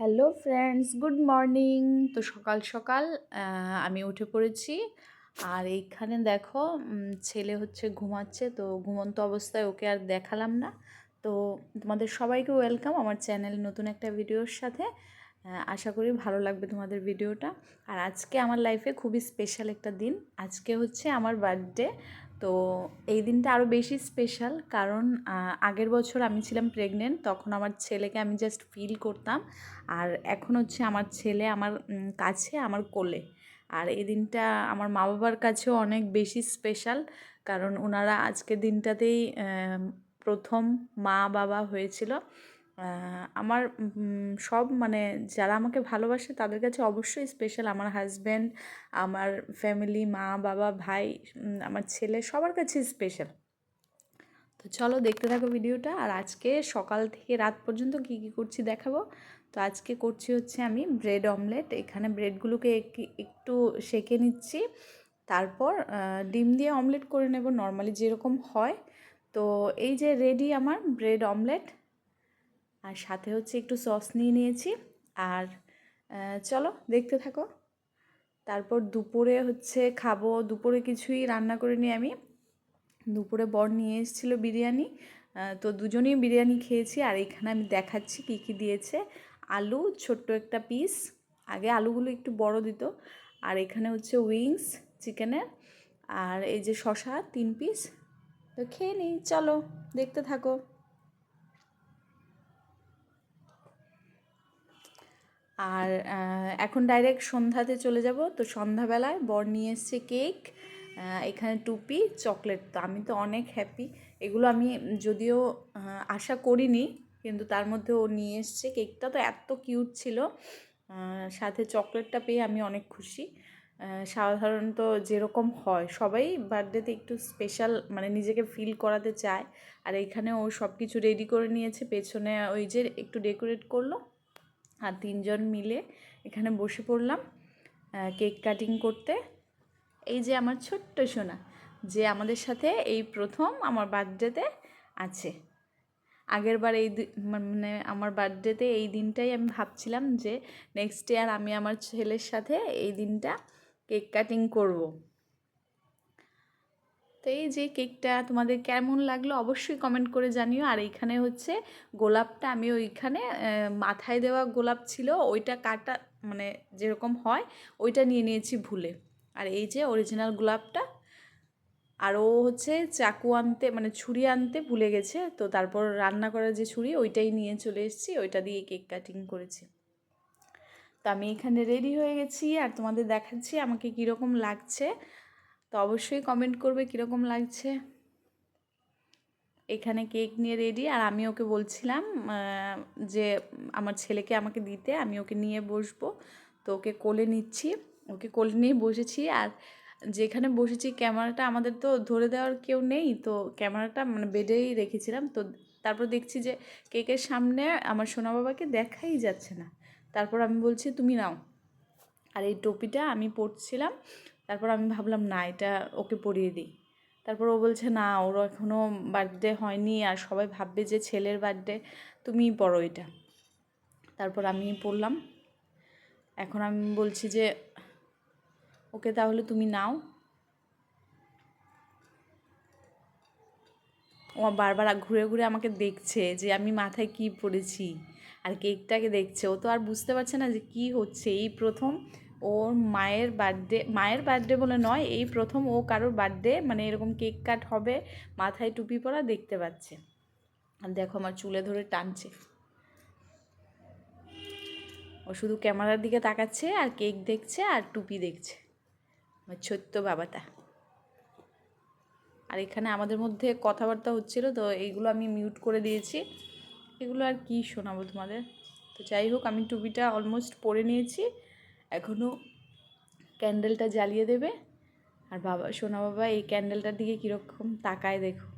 Hello friends, good morning. তো সকাল সকাল আমি উঠে পড়েছি। আর এইখানে দেখো ছেলে হচ্ছে ঘুমাচ্ছে, তো ঘুমন্ত অবস্থায় ওকে আর দেখালাম না। তো তোমাদের সবাইকে ওয়েলকাম আমার চ্যানেল নতুন একটা ভিডিওর সাথে। আশা করি ভালো লাগবে তোমাদের ভিডিওটা। আর আজকে আমার লাইফে খুবই স্পেশাল একটা দিন। আজকে হচ্ছে আমার বার্থডে তো এই দিনটা আরও বেশি স্পেশাল কারণ আগের বছর আমি ছিলাম প্রেগনেন্ট তখন আমার ছেলেকে আমি জাস্ট ফিল করতাম। আর এখন হচ্ছে আমার ছেলে আমার কাছে, আমার কোলে। আর এই দিনটা আমার মা বাবার কাছেও অনেক বেশি স্পেশাল কারণ ওনারা আজকের দিনটাতেই প্রথম মা বাবা হয়েছিল। আমার সব মানে যারা আমাকে ভালোবাসে তাদের কাছে অবশ্যই স্পেশাল আমার হাজব্যান্ড আমার ফ্যামিলি মা, বাবা, ভাই আমার ছেলে সবার কাছে স্পেশাল তো চলো দেখতে থাকো ভিডিওটা আর আজকে সকাল থেকে রাত পর্যন্ত কি কি করছি দেখাবো। তো আজকে করছি হচ্ছে আমি ব্রেড অমলেট এখানে ব্রেডগুলোকে এক- একটু সেকে নিচ্ছি। তারপর ডিম দিয়ে অমলেট করে নেব নর্মালি যেরকম হয়। তো এই যে রেডি আমার ব্রেড অমলেট আর সাথে হচ্ছে একটু সস নিয়ে নিয়েছি। আর চলো দেখতে থাকো। তারপর দুপুরে হচ্ছে খাব। দুপুরে কিছুই রান্না করে নিই আমি। দুপুরে বর নিয়ে এসেছিল বিরিয়ানি। তো দুজনেই বিরিয়ানি খেয়েছি। আর এখানে আমি দেখাচ্ছি কী কী দিয়েছে। আলু, ছোট্ট একটা পিস। আগে আলুগুলো একটু বড় দিত। আর এখানে হচ্ছে উইংস চিকেনের। আর এই যে শশা তিন পিস। তো খেয়ে নিই। চলো দেখতে থাকো। আর এখন ডাইরেক্ট সন্ধ্যাতে চলে যাব। তো সন্ধ্যাবেলায় বর নিয়ে এসছে কেক এখানে টুপি চকলেট তো আমি তো অনেক হ্যাপি এগুলো আমি যদিও আশা করিনি, কিন্তু তার মধ্যে ও নিয়ে এসছে কেকটা তো এত কিউট ছিল। সাথে চকলেটটা পেয়ে আমি অনেক খুশি। সাধারণত যেরকম হয়, সবাই বার্থডেতে একটু স্পেশাল মানে নিজেকে ফিল করাতে চায়। আর এখানে ও সব কিছু রেডি করে নিয়েছে। পেছনে ওই যে একটু ডেকোরেট করল। আর তিনজন মিলে এখানে বসে পড়লাম কেক কাটিং করতে। এই যে আমার ছোট্ট সোনা, যে আমাদের সাথে এই প্রথম আমার বার্থডেতে আছে। আগের বার এই মানে আমার বার্থডেতে এই দিনটাই আমি ভাবছিলাম যে নেক্সট ইয়ার আমি আমার ছেলের সাথে এই দিনটা কেক কাটিং করব। তো এই যে কেকটা তোমাদের কেমন লাগল অবশ্যই কমেন্ট করে জানিও। আর এইখানে হচ্ছে গোলাপটা আমি ওইখানে মাথায় দেওয়া গোলাপ ছিল, ওইটা কাটা মানে যেরকম হয়, ওইটা নিয়ে নিয়েছি ভুলে। আর এই যে অরিজিনাল গোলাপটা আর ও হচ্ছে চাকু আনতে মানে ছুরি আনতে ভুলে গেছে, তো তারপর রান্না করার যে ছুরি, ওইটাই নিয়ে চলে এসেছি, ওইটা দিয়ে কেক কাটিং করেছি। তো আমি এখানে রেডি হয়ে গেছি, আর তোমাদের দেখাচ্ছি আমাকে কীরকম লাগছে। তো অবশ্যই কমেন্ট করবে কীরকম লাগছে। এখানে কেক নিয়ে রেডি আর আমি ওকে বলছিলাম যে আমার ছেলেকে আমাকে দিতে, আমি ওকে নিয়ে বসবো। তো ওকে কোলে নিচ্ছি, ওকে কোলে নিয়ে বসেছি, আর যেখানে বসেছি ক্যামেরাটা আমাদের তো ধরে দেওয়ার কেউ নেই, তো ক্যামেরাটা মানে বেডেই রেখেছিলাম। তো তারপর দেখছি যে কেকের সামনে আমার সোনা বাবাকে দেখাই যাচ্ছে না। তারপর আমি বলছি, তুমি নাও। আর এই টুপিটা আমি পরছিলাম তারপর আমি ভাবলাম, না, এটা ওকে পরিয়ে দিই। তারপর ও বলছে, না, ওর এখনও বার্থডে হয়নি আর সবাই ভাববে যে ছেলের বার্থডে তুমিই পড়ো এটা। তারপর আমি পড়লাম। এখন আমি বলছি যে, ওকে তাহলে তুমি নাও। ও বারবার ঘুরে ঘুরে আমাকে দেখছে যে আমি মাথায় কি পড়েছি আর কেকটাকে দেখছে। ও তো আর বুঝতে পারছে না যে কি হচ্ছে। এই প্রথম ওর মায়ের বার্থডে মায়ের বার্থডে বলে নয়, এই প্রথম ও কারোর বার্থডে মানে এরকম কেক কাট হবে, মাথায় টুপি পরা দেখতে পাচ্ছে। আর দেখো আমার চুলে ধরে টানছে। ও শুধু ক্যামেরার দিকে তাকাচ্ছে, আর কেক দেখছে, আর টুপি দেখছে। আমার ছোট্ট বাবাটা। আর এখানে আমাদের মধ্যে কথাবার্তা হচ্ছিল, তো এইগুলো আমি মিউট করে দিয়েছি। এগুলো আর কি শোনাবো তোমাদের? তো যাই হোক, আমি টুপিটা অলমোস্ট পরে নিয়েছি। এখনও ক্যান্ডেলটা জ্বালিয়ে দেবে। আর বাবা, সোনা বাবা, এই ক্যান্ডেলটার দিকে কীরকম তাকায় দেখো।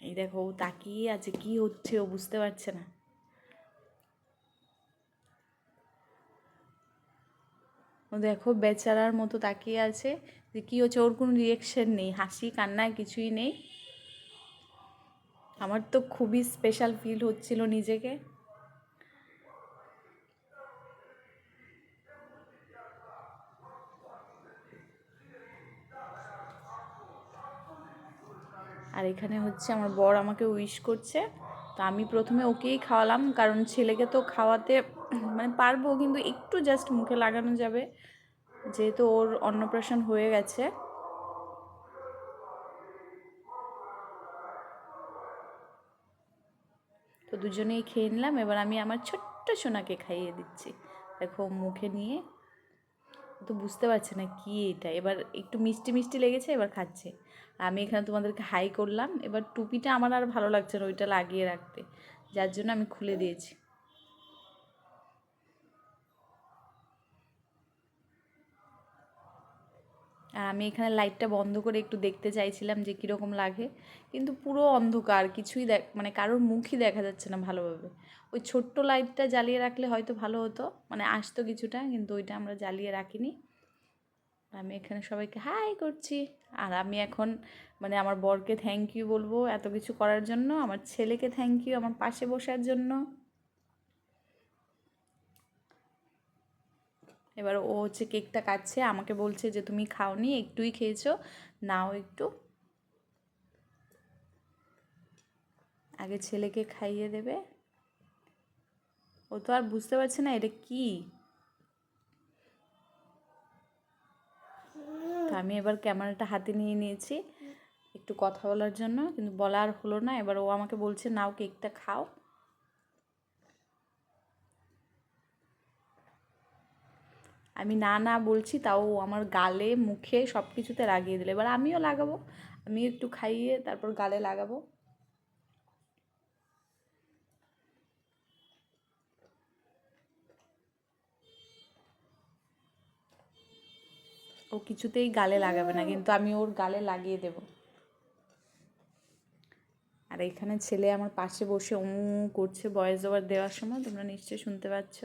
এই দেখো, ও তাকিয়ে আছে, কি হচ্ছে ও বুঝতে পারছে না। ও দেখো, বেচারার মতো তাকিয়ে আছে যে কী হচ্ছে, ওর কোনো রিয়েকশন নেই, হাসি কান্নায় কিছুই নেই। আমার তো খুবই স্পেশাল ফিল হচ্ছিল নিজেকে। আর এখানে হচ্ছে আমার বর আমাকে উইশ করছে। তো আমি প্রথমে ওকেই খাওয়ালাম, কারণ ছেলেকে তো খাওয়াতে মানে পারব, কিন্তু একটু জাস্ট মুখে লাগানো যাবে। যেহেতু ওর অন্নপ্রাশন হয়ে গেছে। তো দুজনেই খেয়ে নিলাম, এবার আমি আমার ছোট্ট সোনাকে খাইয়ে দিচ্ছি। দেখো মুখে নিয়ে তো বুঝতে পারছে না কি এটা। এবার একটু মিষ্টি মিষ্টি লেগেছে, এবার খাচ্ছে। আমি এখানে তোমাদেরকে হাই করলাম। এবার টুপিটা আমার আর ভালো লাগছে না ওইটা লাগিয়ে রাখতে। যার জন্য আমি খুলে দিয়েছি। আর আমি এখানে লাইটটা বন্ধ করে একটু দেখতে চাইছিলাম যে কীরকম লাগে। কিন্তু পুরো অন্ধকার, কিছুই দেখ মানে কারোর মুখই দেখা যাচ্ছে না ভালোভাবে। ওই ছোট্ট লাইটটা জ্বালিয়ে রাখলে হয়তো ভালো হতো মানে আসতো কিছুটা, কিন্তু ওইটা আমরা জ্বালিয়ে রাখিনি। আমি এখানে সবাইকে হাই করছি। আর আমি এখন মানে আমার বরকে থ্যাংক ইউ বলব এত কিছু করার জন্য, আমার ছেলেকে থ্যাংক ইউ আমার পাশে বসার জন্য। এবার ও হচ্ছে কেকটা কাটছে, আমাকে বলছে যে, তুমি খাওনি, একটুই খেয়েছো, নাও একটু। আগে ছেলেকে খাইয়ে দেবে। ও তো আর বুঝতে পারছে না, এটা কি? তো আমি এবার ক্যামেরাটা হাতে নিয়ে নিয়েছি, একটু কথা বলার জন্য, কিন্তু বলা আর হলো না। এবার ও আমাকে বলছে, নাও কেকটা খাও। আমি না না বলছি, তাও আমার গালে, মুখে সব কিছুতে লাগিয়ে দিলে। এবার আমিও লাগাবো। আমি একটু খাইয়ে তারপর গালে লাগাবো। ও কিছুতেই গালে লাগাবে না, কিন্তু আমি ওর গালে লাগিয়ে দেব। আর এখানে ছেলে আমার পাশে বসে ও করছে বয়স ওভার দেওয়ার সময়, তোমরা নিশ্চয়ই শুনতে পাচ্ছ।